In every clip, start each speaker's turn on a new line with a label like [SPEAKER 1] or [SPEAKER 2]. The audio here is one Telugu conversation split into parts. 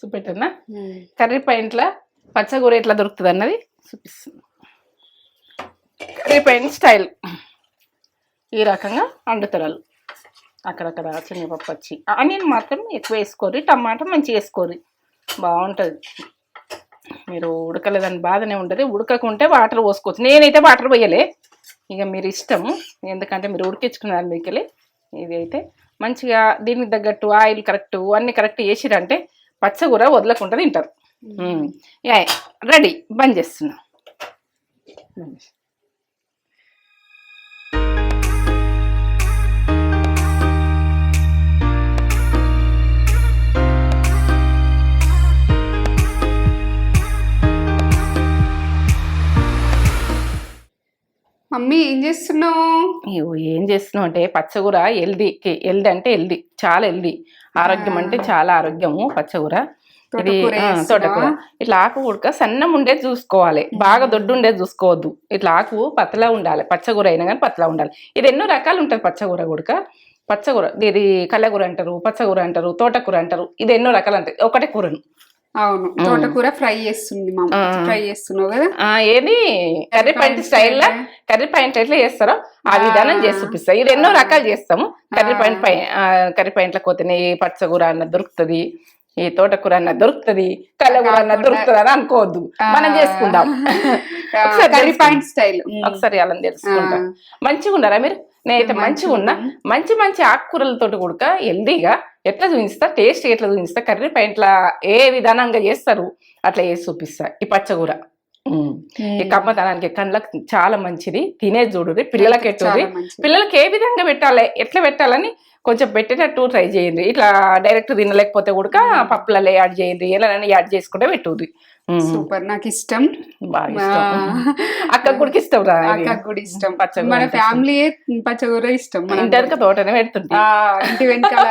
[SPEAKER 1] చూపెట్టనా? కర్రీ పాయింట్ల పచ్చగూర ఎట్లా దొరుకుతుంది అన్నది చూపిస్తుంది. Curry point style. ఈ రకంగా వండుతారు అక్కడక్కడ శనగపప్పు వచ్చి. ఆనియన్ మాత్రం ఎక్కువ వేసుకోరు టమాటా మంచిగా వేసుకోరు బాగుంటుంది. మీరు ఉడకలేదని బాధనే ఉంటుంది ఉడకకుంటే వాటర్ పోసుకోవచ్చు. నేనైతే వాటర్ పోయలే. ఇక మీరు ఇష్టం. ఎందుకంటే మీరు ఉడికించుకున్నారు మీకెళ్ళి ఇది అయితే మంచిగా దీనికి తగ్గట్టు ఆయిల్ కరెక్ట్ అన్ని కరెక్ట్ వేసిరంటే పచ్చగూర వదలకుండా తింటారు. రెడీ. బంద్ చేస్తున్నా.
[SPEAKER 2] మమ్మీ ఏం చేస్తున్నావు?
[SPEAKER 1] ఏం చేస్తున్నావు అంటే పచ్చగూర హెల్దీ హెల్దీ అంటే హెల్దీ చాలా హెల్దీ. ఆరోగ్యం అంటే చాలా ఆరోగ్యము పచ్చగూర ఇది
[SPEAKER 2] తోటకూర
[SPEAKER 1] ఇట్లా ఆకు ఉడక సన్నం ఉండేది చూసుకోవాలి. బాగా దొడ్డు ఉండేది చూసుకోవద్దు. ఇట్లా ఆకు పతలా ఉండాలి. పచ్చగూర అయినా కానీ పతలా ఉండాలి. ఇది ఎన్నో రకాలు ఉంటుంది పచ్చగూర ఉడక. పచ్చగూర ఇది కల్లగూర అంటారు పచ్చగూర అంటారు తోటకూర అంటారు. ఇది ఎన్నో రకాలు అంటాయి ఒకటే కూరను.
[SPEAKER 2] అవును. తోటకూర ఫ్రై చేస్తుంది. ఫ్రై చేస్తున్నావు కదా?
[SPEAKER 1] ఏది? కర్రీ పాయింట్ స్టైల్లో కర్రీ పాయింట్ ఎట్లా చేస్తారో ఆ విధానం చేసి చూపిస్తా. ఇది ఎన్నో రకాలు చేస్తాము. కర్రీ పాయింట్ పై కర్రీ పాయింట్లో కొత్తనే పచ్చగూర అన్న దొరుకుతుంది ఈ తోటకూర అన్న దొరుకుతుంది కల్లగూర అన్న దొరుకుతుంది అని అనుకోవద్దు. మనం చేసుకుందాం. ఒకసారి.
[SPEAKER 2] Point style.
[SPEAKER 1] ఒకసారి అలా తెలుసుకుంటాం మంచిగా ఉన్నారా మీరు? నేనైతే మంచిగా ఉన్నా మంచి మంచి ఆకుకూరలతోటి కూడా హెల్దీగా ఎట్లా చూపిస్తా టేస్ట్ ఎట్లా చూపిస్తా కర్రీ పాయింట్ల ఏ విధానంగా చేస్తారు అట్లా చేసి చూపిస్తా. ఈ పచ్చగూర. ఉమ్. ఈ కమ్మతనానికి కళ్ళకి చాలా మంచిది. తినే చూడుది పిల్లలకి ఎట్టుది పిల్లలకి ఏ విధంగా పెట్టాలి ఎట్లా పెట్టాలని కొంచెం పెట్టేటట్టు ట్రై చేయండి. ఇట్లా డైరెక్ట్ తినలేకపోతే కూడా పప్పులలో యాడ్ చేయండి ఎలా యాడ్ చేసుకుంటే పెట్టుది
[SPEAKER 2] సూపర్. నాకు ఇష్టం.
[SPEAKER 1] అక్క కూడా ఇష్టం రా ఇది.
[SPEAKER 2] అక్కకు కూడా ఇష్టం
[SPEAKER 1] పచ్చగూర
[SPEAKER 2] మన ఫ్యామిలీ పచ్చగూర ఇష్టం. మన
[SPEAKER 1] ఇంటర్క తోటనే పెడుతుంది
[SPEAKER 2] ఆ, ఇంటి వెనకాల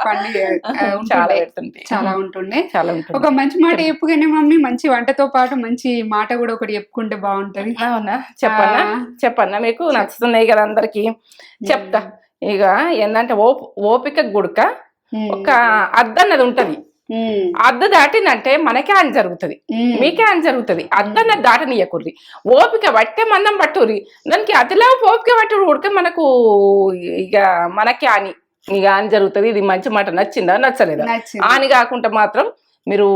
[SPEAKER 2] పండుగ ఆ,
[SPEAKER 1] చాలా. పెడుతుంది
[SPEAKER 2] చాలా ఉంటుండే.
[SPEAKER 1] చాలా ఉంటుంది
[SPEAKER 2] ఒక మంచి మాట చెప్పుగానే మమ్మీ మంచి వంటతో పాటు మంచి మాట కూడా ఒకటి చెప్పుకుంటే బాగుంటది.
[SPEAKER 1] అవునా? చెప్పన్నా. చెప్పన్నా మీకు? నచ్చుతున్నాయి కదా అందరికి. చెప్తా. ఇక ఏంటంటే ఓప ఓపిక గుడక. ఒక అద్దు అన్నది ఉంటది. అద్దు దాటిందంటే మనకే అని జరుగుతుంది. మీకే అని జరుగుతుంది. అద్దన్నది దాటనీయకుర్రి ఓపిక పట్టే మందం పట్టుర్రి. దానికి అదిలా ఓపిక పట్టుడు ఉడికే మనకు ఇక మనకే అని. ఇక అని జరుగుతుంది. ఇది మంచి మాట. నచ్చిందా? నచ్చలేదా. అని కాకుండా మాత్రం మీరు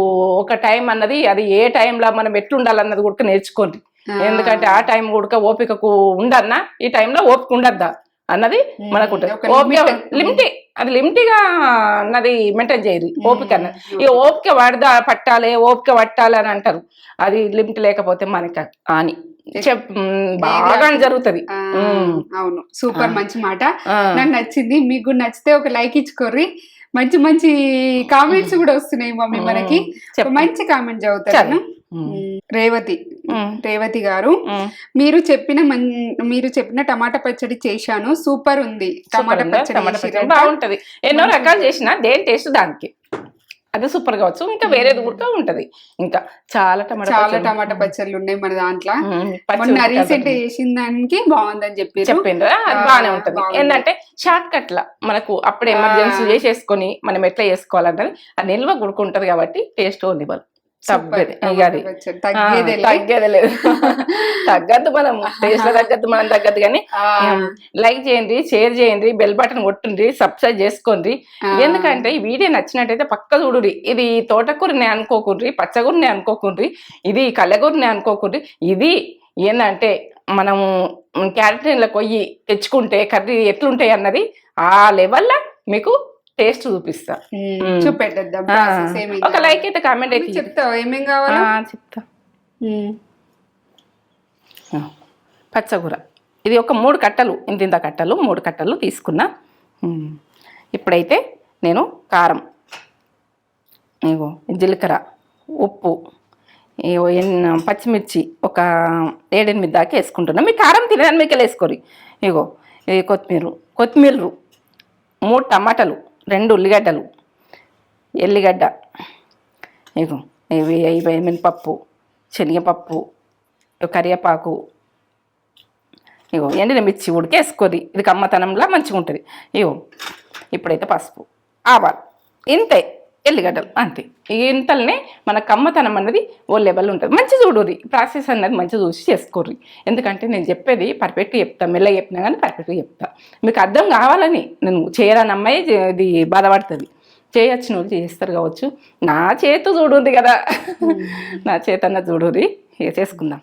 [SPEAKER 1] ఒక టైం అన్నది అది ఏ టైంలో మనం ఎట్లుండాలన్నది కూడా నేర్చుకోండి. ఎందుకంటే ఆ టైం కూడా ఓపికకు ఉండన్నా ఈ టైంలో ఓపిక ఉండద్దా? అన్నది మనకు ఓపిక. లిమిట్. అది లిమిట్గా అన్నది మెయింటైన్ చేయరు ఓపిక అన్నది. ఈ ఓపిక పడదా పట్టాలి ఓపిక పట్టాలి అని అంటారు. అది లిమిట్ లేకపోతే మనకి అని. బాగా జరుగుతుంది.
[SPEAKER 2] అవును. సూపర్. మంచి మాట. నాకు నచ్చింది. మీకు నచ్చితే ఒక లైక్ ఇచ్చుకోర్రి. మంచి మంచి కామెంట్స్ కూడా వస్తున్నాయి మమ్మీ మనకి. మంచి కామెంట్ చదువుతాను. రేవతి. రేవతి గారు. మీరు చెప్పిన మీరు చెప్పిన టమాటా పచ్చడి చేశాను. సూపర్ ఉంది. టమాటా? పచ్చడి.
[SPEAKER 1] బాగుంటది. ఎన్నో రకాలు చేసిన దేని టేస్ట్ దానికి. అది సూపర్ కావచ్చు. ఇంకా వేరేది కూడా ఉంటది. ఇంకా చాలా టమాటా
[SPEAKER 2] చాలా
[SPEAKER 1] పచ్చళ్ళు.
[SPEAKER 2] టమాటా పచ్చళ్ళు ఉన్నాయి మన దాంట్లో. మొన్న రీసెంట్. చేసిన దానికి బాగుందని చెప్పి
[SPEAKER 1] చెప్పిండ్రా బాగానే ఉంటది. ఏంటంటే షార్ట్ కట్ లా మనకు అప్పుడు. ఎమర్జెన్సీ చేసేసుకొని మనం ఎట్లా చేసుకోవాలన్నది అది నిల్వ గుడుకుంటది కాబట్టి టేస్ట్ ఉంది బల్ తగ్గదు.
[SPEAKER 2] తగ్గేదే
[SPEAKER 1] తగ్గేదే లేదు తగ్గద్దు మనం. టేస్ట్ తగ్గద్దు మనం తగ్గద్దు కానీ లైక్ చేయండి షేర్ చేయండి బెల్ బటన్ కొట్టుండి సబ్స్క్రైబ్ చేసుకోండి. ఎందుకంటే ఈ వీడియో నచ్చినట్టయితే పక్క చూడురి ఇది తోటకూరని అనుకోకుండ్రి పచ్చగూరని అనుకోకుండ్రి ఇది కళ్ళగూరని అనుకోకుండ్రి ఇది ఏంటంటే మనము క్యారెటీన్లో కొయ్యి తెచ్చుకుంటే కర్రీ ఎట్లుంటాయి అన్నది ఆ లెవెల్లో మీకు టేస్ట్ చూపిస్తా.
[SPEAKER 2] చూపెట్టేద్దాం.
[SPEAKER 1] ఒక లైక్ అయితే కామెంట్ అయితే.
[SPEAKER 2] చెప్తావు? ఏమేం
[SPEAKER 1] ఆ,
[SPEAKER 2] కావాలా
[SPEAKER 1] చెప్తా పచ్చగూర. ఇది ఒక మూడు కట్టలు ఇంత ఇంత కట్టలు మూడు కట్టలు తీసుకున్నా. ఇప్పుడైతే నేను కారం ఇగో జీలకర్ర ఉప్పు ఇగో ఎన్ పచ్చిమిర్చి ఒక ఏడెనిమిది దాకా వేసుకుంటున్నా. మీ కారం తినడానికి మీకు వేసుకోరు? ఇగో ఇది కొత్తిమీర కొత్తిమీర మూడు టమాటాలు రెండు ఉల్లిగడ్డలు. ఎల్లిగడ్డ ఇగో ఇవి ఇవి మినపప్పు శనగపప్పు కరివేపాకు ఇగో ఎండిన మిర్చి ఉడికేసుకొని ఇది కమ్మతనంలా మంచిగా ఉంటుంది ఇగో ఇప్పుడైతే పసుపు ఆవాలు ఇంతే. ఎల్లిగడ్డలు అంతే. ఇంతల్నే మన కమ్మతనం అన్నది ఓ లెవెల్ ఉంటుంది. మంచి చూడుర్రి ప్రాసెస్ అన్నది మంచి చూసి చేసుకోర్రి. ఎందుకంటే నేను చెప్పేది పర్ఫెక్ట్గా చెప్తా. మెల్లగా చెప్పినా కానీ పర్ఫెక్ట్గా చెప్తా. మీకు అర్థం కావాలని నేను చేయరాని అమ్మాయి ఇది బాధపడుతుంది. చేయొచ్చిన వాళ్ళు చేస్తారు కావచ్చు. నా చేతు చూడుంది కదా. నా చేతన్న ఇక చేసుకుందాం.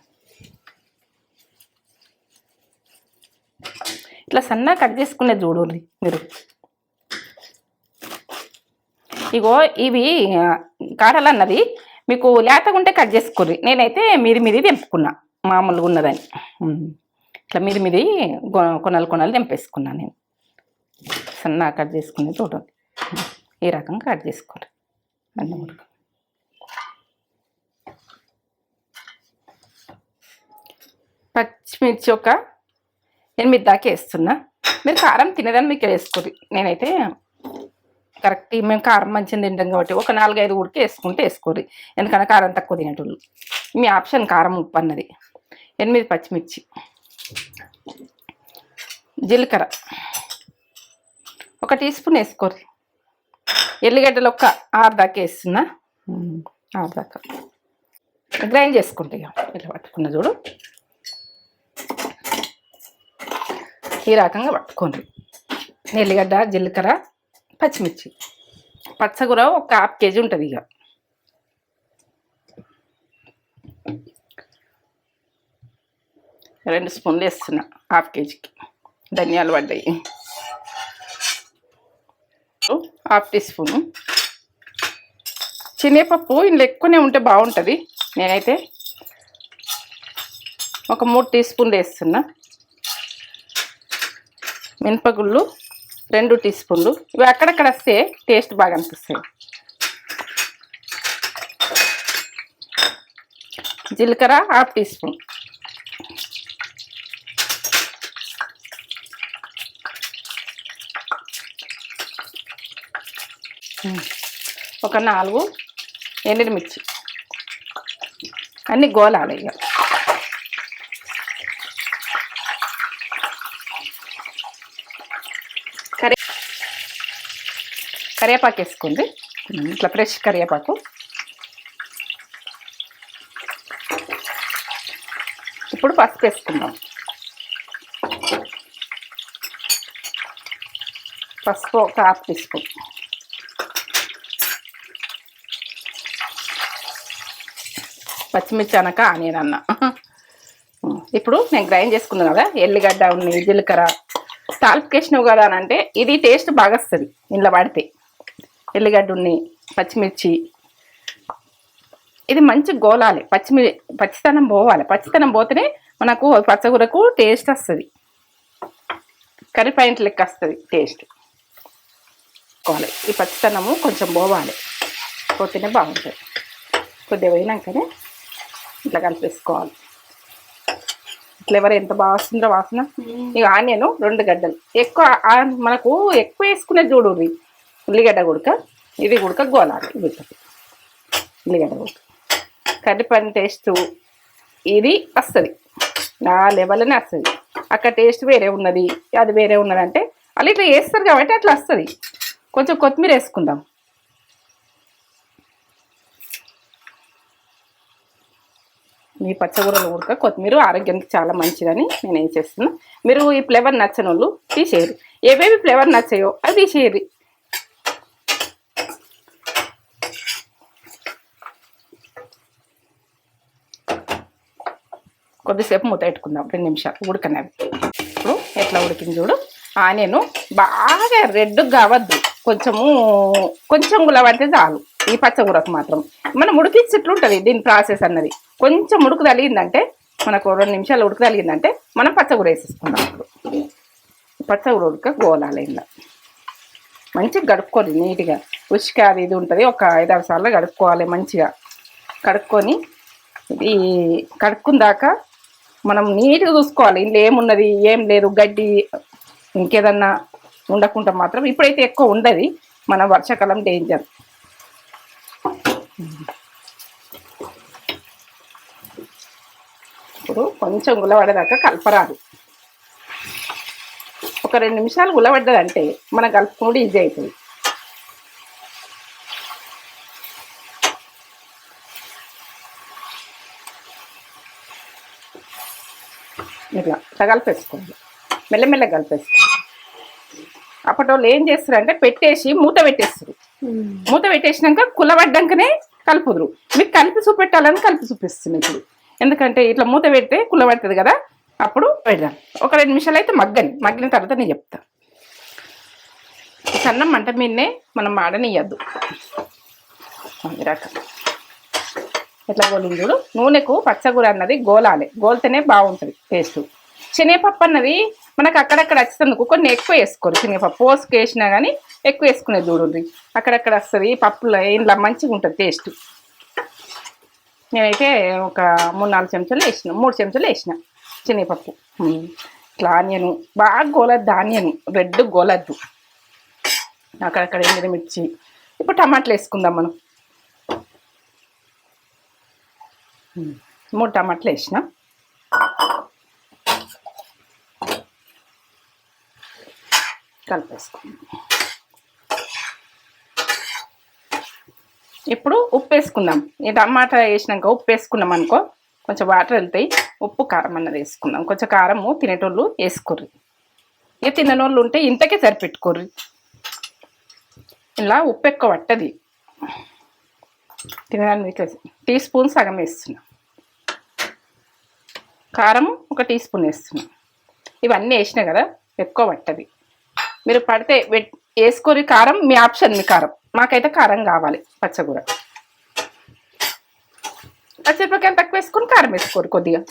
[SPEAKER 1] ఇట్లా సన్నగా కట్ చేసుకునేది చూడుర్రి మీరు. ఇగో ఇవి ఆ, కాడలు అన్నది మీకు లేతగా ఉంటే కట్ చేసుకోర్రి. నేనైతే మీరు మీది తెంపుకున్నా మామూలుగా ఉన్నదని. ఇట్లా మీరు మీది కొనలు కొనలు తెంపేసుకున్నా నేను. సన్న కట్ చేసుకుని చూడండి ఈ రకంగా కట్ చేసుకోండి అన్ని కూడా పచ్చిమిర్చి ఒక ఎనిమిది దాకా వేస్తున్నా. మీరు కారం తినేదాన్ని మీకు వేసుకోరు నేనైతే కరెక్ట్ మేము కారం మంచిగా తింటాం కాబట్టి ఒక నాలుగైదు ఉడికి వేసుకుంటే వేసుకోరు ఎందుకంటే కారం తక్కువ తినేటోళ్ళు. మీ ఆప్షన్ కారం ఉప్పు అన్నది. ఎనిమిది పచ్చిమిర్చి. జీలకర్ర. ఒక టీ స్పూన్ వేసుకోరు ఎల్లిగడ్డలు ఒక ఆరు దాకా వేస్తున్నా. ఆరు దాకా. గ్రైండ్ చేసుకుంటా ఇక ఇట్లా పట్టుకున్న చూడు. ఈ రకంగా పట్టుకోండి. ఎల్లిగడ్డ జీలకర్ర పచ్చిమిర్చి. పచ్చగూర ఒక హాఫ్ కేజీ ఉంటుంది ఇక రెండు స్పూన్లు వేస్తున్నా హాఫ్ కేజీకి. ధనియాలు పడ్డాయి. Half teaspoon. శనగపప్పు ఇందులో ఎక్కువనే ఉంటే బాగుంటుంది. నేనైతే ఒక మూడు టీ స్పూన్లు వేస్తున్నా. మినపగుళ్ళు రెండు టీ స్పూన్లు. ఇవి అక్కడక్కడ వస్తే టేస్ట్ బాగా అనిపిస్తాయి జీలకర్ర హాఫ్ టీ స్పూన్. ఒక నాలుగు ఎండిమిర్చి. అన్ని గోలాలి ఇక కరివేపాకు వేసుకోండి. ఇట్లా ఫ్రెష్ కరివేపాకు. ఇప్పుడు పసుపు వేసుకుందాం. పసుపు ఒక హాఫ్ టీ స్పూన్. పచ్చిమిర్చి అనక ఆనియన్ అన్న. ఇప్పుడు నేను గ్రైండ్ చేసుకున్నాను కదా ఎల్లిగడ్డ ఉన్నాయి జీలకర్ర. తాలిపికేసినావు కదా అని అంటే ఇది టేస్ట్ బాగా వస్తుంది ఇంట్లో పడితే. ఎల్లిగడ్డ ఉన్నాయి పచ్చిమిర్చి. ఇది మంచి గోలాలి. పచ్చిమి పచ్చితనం పోవాలి. పచ్చితనం పోతేనే మనకు పచ్చగూరకు టేస్ట్ వస్తుంది. కర్రీ పాయింట్ లెక్క వస్తుంది టేస్ట్. పోవాలి. ఈ పచ్చితనము కొంచెం పోవాలి. పోతేనే బాగుంటుంది. కొద్దిగా పోయినాకనే ఇట్లా కలిపేసుకోవాలి. ఫ్లేవర్ ఎంత బాగా వస్తుందో వాసన. ఇక ఆనియన్ రెండు గడ్డలు. ఎక్కువ మనకు ఎక్కువ వేసుకునే చూడు ఉల్లిగడ్డ గుడక ఇది గుడక గోలాలి వీటికి ఉల్లిగడ్డ గుడక కర్రీపని టేస్ట్ ఇది వస్తుంది నా లెవెల్లోనే వస్తుంది అక్కడ టేస్ట్ వేరే ఉన్నది అది వేరే ఉన్నది అంటే వాళ్ళు ఇట్లా వేస్తారు కాబట్టి అట్లా వస్తుంది కొంచెం కొత్తిమీర వేసుకుందాం. మీ పచ్చగూరలు ఉడక కొత్తిమీర ఆరోగ్యానికి చాలా మంచిదని నేను ఏం చేస్తున్నా. మీరు ఈ ఫ్లేవర్ నచ్చని వాళ్ళు తీసేయరు ఏవేవి ఫ్లేవర్ నచ్చాయో అది తీసేయరు కొద్దిసేపు మూత పెట్టుకుందాం. రెండు నిమిషాలు ఉడకనవి ఇప్పుడు ఎట్లా ఉడికింది చూడు. ఆనియన్ బాగా రెడ్ కావద్దు. కొంచెము కొంచెం గులవంటే చాలు. ఈ పచ్చగూరకు మాత్రం. మనం ఉడికించేట్లుంటుంది దీని ప్రాసెస్ అన్నది. కొంచెం ఉడుకు తగిలిందంటే మనకు రెండు నిమిషాలు ఉడుకు తగిలిందంటే మనం పచ్చగూర వేసేసుకుందాం ఇప్పుడు. పచ్చగూర ఉడక గోలాలైందా మంచిగా గడుపుకోవాలి నీట్గా. ఉచిక అది ఇది ఉంటుంది. ఒక ఐదారు సార్లు కడుక్కోవాలి మంచిగా. కడుక్కొని ఇది కడుక్కున్న దాకా మనం నీట్గా చూసుకోవాలి. ఇంట్లో ఏమున్నది ఏం లేదు గడ్డి ఇంకేదన్నా ఉండకుండా మాత్రం ఇప్పుడైతే ఎక్కువ ఉండదు. మన వర్షాకాలం డేంజర్. ఇప్పుడు కొంచెం గులబడేదాకా కలపరాదు. ఒక రెండు నిమిషాలు గులబడ్డదంటే మన కలుపుకుని ఈజీ అవుతుంది ఇట్లా ఇట్లా కలిపేసుకోండి మెల్లమెల్ల కలిపేసుకోండి అప్పటి వాళ్ళు ఏం చేస్తారంటే పెట్టేసి మూత పెట్టేస్తారు. మూత పెట్టేసినాక కులబడ్డాకనే కలుపుదురు. మీకు కలిపి చూపెట్టాలని కలిపి చూపిస్తుంది ఇప్పుడు. ఎందుకంటే ఇట్లా మూత పెడితే కులబడుతుంది కదా అప్పుడు పెడదాం. ఒక రెండు నిమిషాలు అయితే మగ్గని. మగ్గిన తర్వాత నేను చెప్తా. సన్నం మంట మీదనే మనం ఆడనియద్దు రకం ఎట్లా గోలింది చూడు? నూనెకు పచ్చగూర అన్నది గోలాలి. గోలితేనే బాగుంటుంది టేస్ట్. శనగపప్పు అన్నది మనకు అక్కడక్కడ వచ్చేందుకు కొన్ని ఎక్కువ వేసుకోరు. శనగపప్పు పోసుకు వేసినా కానీ ఎక్కువ వేసుకునేది చూడండి అక్కడక్కడ వస్తుంది పప్పులో ఇంట్లో మంచిగా ఉంటుంది టేస్ట్. నేనైతే ఒక మూడు నాలుగు చెంచాలు వేసిన మూడు చెంచాలు వేసిన శనగపప్పు. ఇట్లా ఆనియను బాగా గోలద్దు ఆనియను. రెడ్ గోలద్దు. అక్కడక్కడ ఎండిన మిర్చి. ఇప్పుడు టమాటాలు వేసుకుందాం మనం. మూడు టమాటాలు వేసిన. కలిపేసుకుందాం. ఇప్పుడు ఉప్పు వేసుకుందాం. ఈ టమాటా వేసినాక ఉప్పు వేసుకున్నాం అనుకో కొంచెం వాటర్ వెళ్తాయి. ఉప్పు కారం అన్నది వేసుకుందాం. కొంచెం కారము తినేటోళ్ళు వేసుకోర్రి. ఇక తిననోళ్ళు ఉంటే ఇంతకే సరిపెట్టుకోర్రి. ఇలా ఉప్పు ఎక్కువ పట్టది. తినడానికి టీ స్పూన్ సగం వేస్తున్నా. కారం ఒక టీ స్పూన్ వేస్తున్నా. ఇవన్నీ వేసినా కదా ఎక్కువ పట్టది. మీరు పడితే వేసుకొని కారం మీ ఆప్షన్ మీ కారం. మాకైతే కారం కావాలి పచ్చగూర. పచ్చిమిరపకాయలు తక్కువ వేసుకొని కారం వేసుకోరు కొద్దిగా.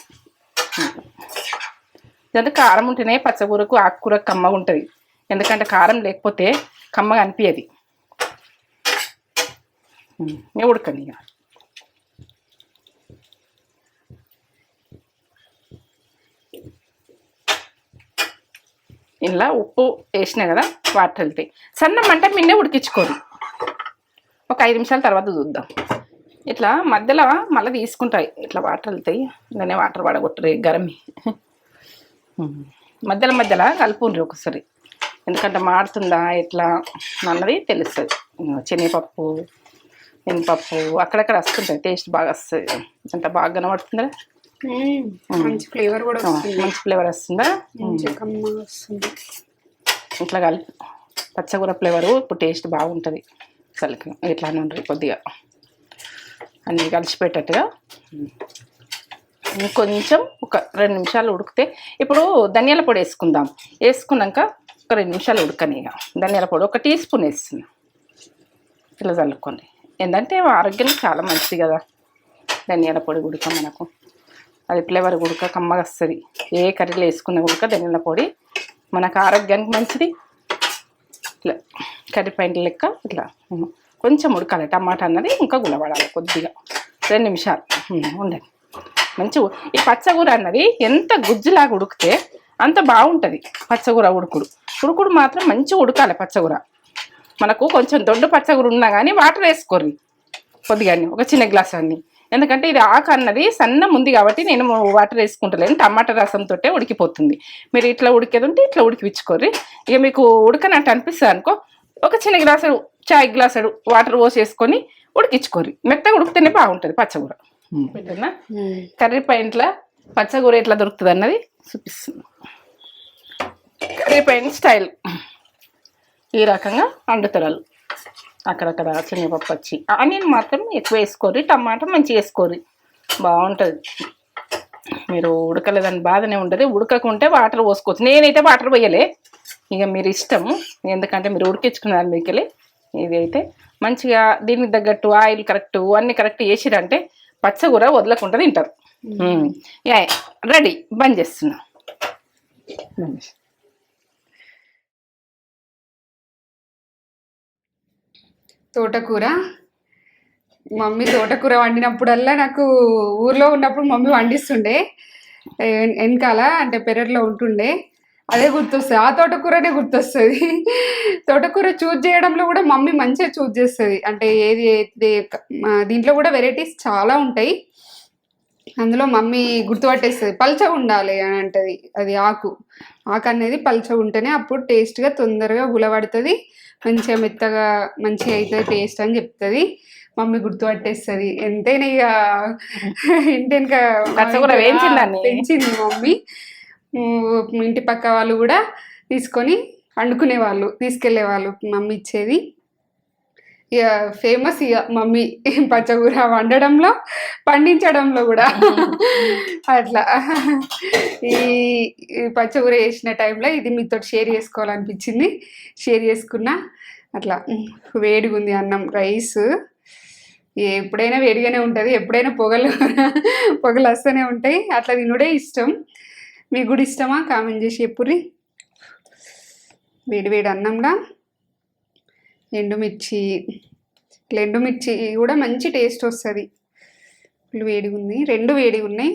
[SPEAKER 1] ఎందుకంటే కారం ఉంటేనే పచ్చగూరకు ఆకుకూర కమ్మగా ఉంటుంది ఎందుకంటే కారం లేకపోతే కమ్మగా అనిపించదు నేను ఉడకని ఇక ఇలా ఉప్పు వేసినా కదా వాటర్ వెళ్తాయి సన్న మంట మిన్నే ఉడికించుకోరు ఒక ఐదు నిమిషాల తర్వాత చూద్దాం ఇట్లా మధ్యలో మళ్ళీ తీసుకుంటాయి ఇట్లా వాటర్ వెళ్తాయి ఇలానే వాటర్ పడగొట్టరు గరమి మధ్యలో మధ్యలో కలుపుండ్రి ఒకసారి ఎందుకంటే మాడుతుందా ఎట్లా అన్నది తెలుస్తుంది శనగపప్పు మినపప్పు అక్కడక్కడ వస్తుంటాయి. టేస్ట్ బాగా వస్తుంది. ఎంత బాగా కనబడుతుందా
[SPEAKER 2] మంచి ఫ్లేవర్ కూడా
[SPEAKER 1] మంచి ఫ్లేవర్ వస్తుందా? ఇట్లా కలిపి పచ్చగూర ఫ్లేవరు ఇప్పుడు టేస్ట్ బాగుంటుంది. అసలు ఇట్లానే ఉంటుంది కొద్దిగా. అన్నీ కలిసిపెట్టట్టుగా ఇంకొంచెం ఒక రెండు నిమిషాలు ఉడికితే ఇప్పుడు ధనియాల పొడి వేసుకుందాం. వేసుకున్నాక ఒక రెండు నిమిషాలు ఉడకని ఇక ధనియాల పొడి ఒక టీ స్పూన్ వేస్తున్నా. ఇట్లా చల్లుకోండి. ఏంటంటే ఆరోగ్యానికి చాలా మంచిది కదా. ధనియాల పొడి ఉడక మనకు. అది ఫ్లేవర్ ఉడక? కమ్మగా వస్తుంది ఏ కర్రీలో వేసుకున్న ఉడక ధనియాల పొడి? మనకు ఆరోగ్యానికి మంచిది. ఇట్లా కర్రీ పైన లెక్క ఇట్లా కొంచెం ఉడకాలి. టమాటా అన్నది ఇంకా గులబడాలి కొద్దిగా. రెండు నిమిషాలు. ఉండండి. మంచి ఈ పచ్చగూర అన్నది ఎంత గుజ్జులాగా ఉడికితే అంత బాగుంటుంది. పచ్చగూర ఉడుకుడు. ఉడుకుడు మాత్రం మంచిగా ఉడకాలి పచ్చగూర. మనకు కొంచెం దొడ్డు పచ్చగూర ఉన్నా కానీ వాటర్ వేసుకోర్రి. కొద్దిగా ఒక చిన్న గ్లాస్ అన్ని. ఎందుకంటే ఇది ఆకు అన్నది సన్నం ఉంది కాబట్టి నేను వాటర్ వేసుకుంటలేను. టమాటా రసంతో ఉడికిపోతుంది. మీరు ఇట్లా ఉడికేది ఉంటే ఇట్లా ఉడికిపించుకోర్రి ఇక మీకు ఉడకనట్టు అనిపిస్తుంది అనుకో ఒక చిన్న గ్లాసు చాయ్ గ్లాసుడు వాటర్ పోసేసుకొని ఉడికించుకోర్రి. మెత్తగా ఉడికితేనే బాగుంటుంది పచ్చగూర. పెట్టినా కర్రీ పాయింట్ల పచ్చగూర ఎట్లా దొరుకుతుంది అన్నది చూపిస్తుంది కర్రీ పాయింట్ స్టైల్. ఈ రకంగా వాళ్ళు అక్కడక్కడ శనగపప్పు వచ్చి ఆనియన్ మాత్రం ఎక్కువ వేసుకోరి టమాటా మంచిగా వేసుకోరి బాగుంటుంది. మీరు ఉడకలేదని బాధనే ఉండదు ఉడకకుంటే వాటర్ పోసుకోవచ్చు. నేనైతే వాటర్ పోయలే. ఇక మీరు ఇష్టం. ఎందుకంటే మీరు ఉడికించుకున్నారు మీకెళ్ళి ఇది అయితే మంచిగా దీనికి తగ్గట్టు ఆయిల్ కరెక్ట్ అన్ని కరెక్ట్ వేసిరంటే పచ్చగూర వదలకుండా తింటారు. రెడీ. బంద్ చేస్తున్నా.
[SPEAKER 2] తోటకూర. మమ్మీ తోటకూర వండినప్పుడల్లా నాకు ఊర్లో ఉన్నప్పుడు మమ్మీ వండిస్తుండే. వెనకాల అంటే పెరట్లో ఉంటుండే. అదే గుర్తొస్తుంది. ఆ తోటకూరనే గుర్తొస్తుంది. తోటకూర చూజ్ చేయడంలో కూడా మమ్మీ మంచిగా చూజ్ చేస్తుంది. అంటే ఏది దీంట్లో కూడా వెరైటీస్ చాలా ఉంటాయి. అందులో మమ్మీ గుర్తుపట్టేస్తుంది. పల్చగా ఉండాలి అని అంటది. అది ఆకు. ఆకు అనేది పల్చగా ఉంటేనే అప్పుడు టేస్ట్గా తొందరగా గులబడుతుంది మంచిగా మెత్తగా మంచిగా అవుతుంది టేస్ట్ అని చెప్తుంది. మమ్మీ గుర్తుపట్టేస్తుంది ఎంతైనా ఇక ఇంటి వెనక
[SPEAKER 1] పచ్చకూర వేయించిందాన్ని.
[SPEAKER 2] పెంచింది మమ్మీ. ఇంటి పక్క వాళ్ళు కూడా తీసుకొని వండుకునే వాళ్ళు తీసుకెళ్ళే వాళ్ళు మమ్మీ ఇచ్చేది. ఫేమస్ ఇక మమ్మీ పచ్చకూర వండడంలో పండించడంలో కూడా. అట్లా. ఈ ఈ పచ్చకూర వేసిన టైంలో ఇది మీతో షేర్ చేసుకోవాలనిపించింది. షేర్ చేసుకున్నా అట్లా వేడిగా ఉంది అన్నం రైస్. ఎప్పుడైనా వేడిగానే ఉంటుంది ఎప్పుడైనా పొగలు పొగలు వస్తూనే ఉంటాయి. అట్లా తినుడే ఇష్టం. మీకు కూడా ఇష్టమా? కామెంట్ చేసి చెప్పుర్రి. వేడి వేడి అన్నంలా. ఎండుమిర్చి ఇట్లా ఎండుమిర్చి కూడా మంచి టేస్ట్ వస్తుంది. ఇట్లు వేడిగా ఉంది రెండు వేడిగా ఉన్నాయి.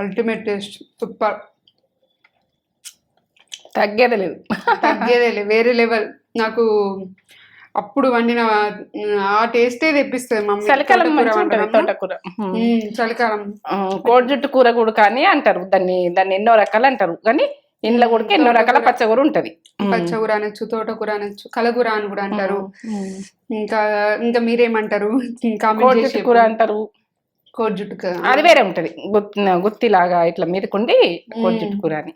[SPEAKER 2] Ultimate taste super.
[SPEAKER 1] తగ్గేది లేదు.
[SPEAKER 2] తగ్గేదేలే వేరే లెవెల్. నాకు అప్పుడు వండిన ఆ టేస్టే తెప్పిస్తుంది మమ్మీ.
[SPEAKER 1] చలికాలం
[SPEAKER 2] తోటకూర చలికాలం.
[SPEAKER 1] కోడి జుట్టు కూర కూడా కానీ అంటారు దాన్ని దాన్ని ఎన్నో రకాలు అంటారు. కానీ ఇంట్లో కూడా ఎన్నో రకాల. పచ్చకూర ఉంటది.
[SPEAKER 2] పచ్చకూర అనొచ్చు తోటకూర అనొచ్చు కలగూర అని కూడా అంటారు. ఇంకా ఇంకా మీరేమంటారు?
[SPEAKER 1] జుట్టు కూర అంటారు.
[SPEAKER 2] కోడి జుట్టుకు.
[SPEAKER 1] అది వేరే ఉంటది గుత్తి లాగా ఇట్లా మీదకుండి కోడి జుట్టు కూర అని.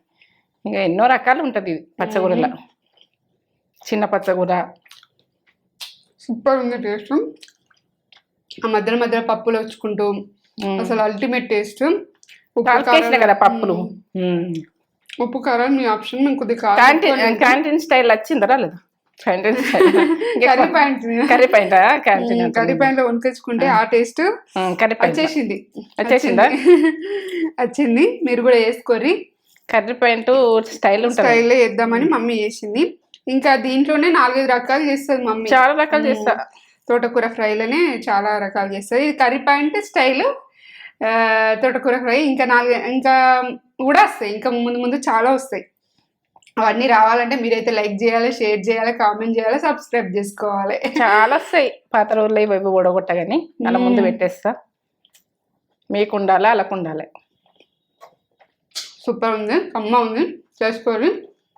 [SPEAKER 1] ఇంకా ఎన్నో రకాలు ఉంటది పచ్చకూరలో చిన్న పచ్చకూర
[SPEAKER 2] సూపర్ ఉంది టేస్ట్. ఆ మధ్యలో మధ్యలో పప్పులు వచ్చుకుంటూ. అసలు అల్టిమేట్ టేస్ట్ ఉప్పు కారం
[SPEAKER 1] కదా పప్పులు.
[SPEAKER 2] ఉప్పు కారం మీ ఆప్షన్ మేము కొద్దిగా
[SPEAKER 1] క్యాంటీన్ స్టైల్ వచ్చిందా రాలేదు? Canteen
[SPEAKER 2] curry point.
[SPEAKER 1] Curry point canteen
[SPEAKER 2] curry పాయింట్లో వంకొచ్చుకుంటే ఆ టేస్ట్
[SPEAKER 1] కర్రీ
[SPEAKER 2] వచ్చేసింది.
[SPEAKER 1] వచ్చేసిందా?
[SPEAKER 2] వచ్చింది. మీరు కూడా వేసుకోరి
[SPEAKER 1] కర్రీ పాయింట్ స్టైల్
[SPEAKER 2] స్టైల్ వేద్దామని మమ్మీ చేసింది ఇంకా దీంట్లోనే నాలుగైదు రకాలు చేస్తుంది మమ్మీ.
[SPEAKER 1] చాలా రకాలు చేస్తా.
[SPEAKER 2] తోటకూర ఫ్రైలోనే చాలా రకాలు చేస్తుంది ఇది కర్రీ పాయింట్ స్టైల్ తోటకూర ఫ్రై ఇంకా నాలుగు ఇంకా కూడా వస్తాయి. ఇంకా ముందు ముందు చాలా వస్తాయి. అవన్నీ రావాలంటే మీరైతే లైక్ చేయాలి షేర్ చేయాలి కామెంట్ చేయాలి సబ్స్క్రైబ్ చేసుకోవాలి.
[SPEAKER 1] చాలా వస్తాయి. పాత రోజులు ఇవి ఓడగొట్టగాని అలా ముందు. పెట్టేస్తా. మీకు ఉండాలా అలా ఉండాలి.
[SPEAKER 2] సూపర్ ఉంది. అమ్మ ఉంది. చేసుకోరి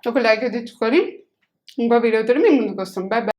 [SPEAKER 2] ఒక లైక్ తెచ్చుకొని ఇంకో వీడియోతో మేము ముందుకు వస్తాం బాయ్ బాయ్